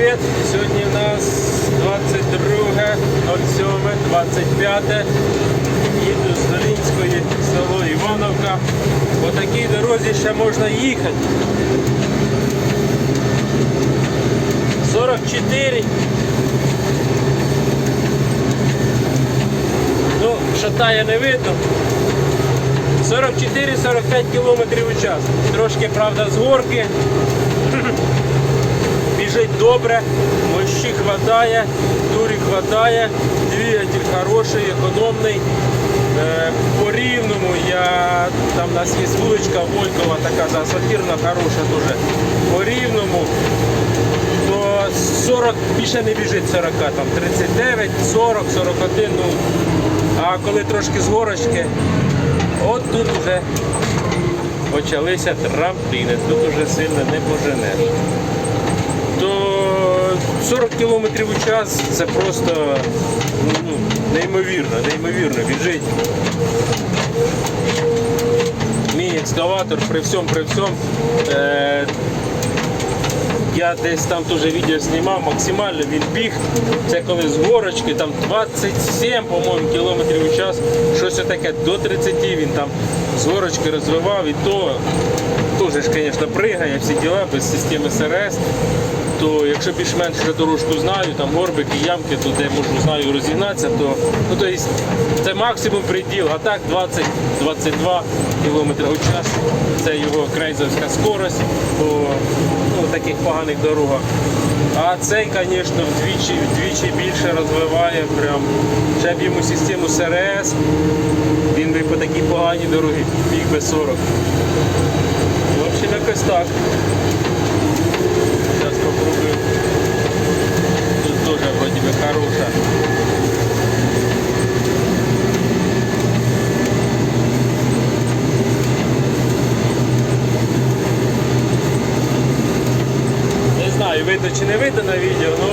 привіт! Сьогодні у нас 22.07.25. Їду з Долінської, село Івановка. По такій дорозі ще можна їхати. 44. Ну, шатає не видно. 44-45 км у час. Трошки, правда, з горки. Добре, мощі хватає, дурі хватає, двигатель хороший, економний. Е, По рівному я там у нас є вуличка Волькова, така заасфальтирована, хороша дуже. По рівному то 40 більше не біжить 40, там 39, 40, 41. Ну, а коли трошки з горочки, от тут вже почалися трампліни, тут вже сильно не поженеш 40 км у час це просто ну, неймовірно, неймовірно біжить. Мій екскаватор при всьому, при всьому. Е, я десь там теж відео знімав, максимально він біг. Це коли з горочки, там 27, по-моєму, кілометрів у час. Щось таке до 30 він там з горочки розвивав і то теж, звісно, пригає всі діла без системи СРС. То якщо більш-менш вже дорожку знаю, там горбики, ямки, то де можу знаю розігнатися, то ну, то есть, це максимум приділ, а так 20-22 км у час. Це його крейзовська скорость по ну, таких поганих дорогах. А цей, звісно, вдвічі, вдвічі більше розвиває. Прям. Ще б йому систему СРС, він би по такій поганій дорогі біг би 40. В общем, якось так. Знаю, видно чи не видно на відео, ну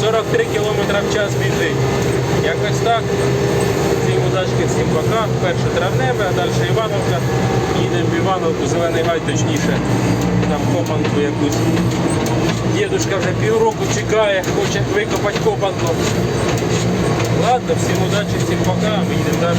43 км в час біжить. Якось так. Всім удачки, всім пока. Перше травневе, а далі Івановка. Їдемо в Івановку, зелений гай точніше. Там копанку якусь. Дідушка вже півроку чекає, хоче викопати копанку. Ладно, всім удачі, всім пока, ми їдемо далі.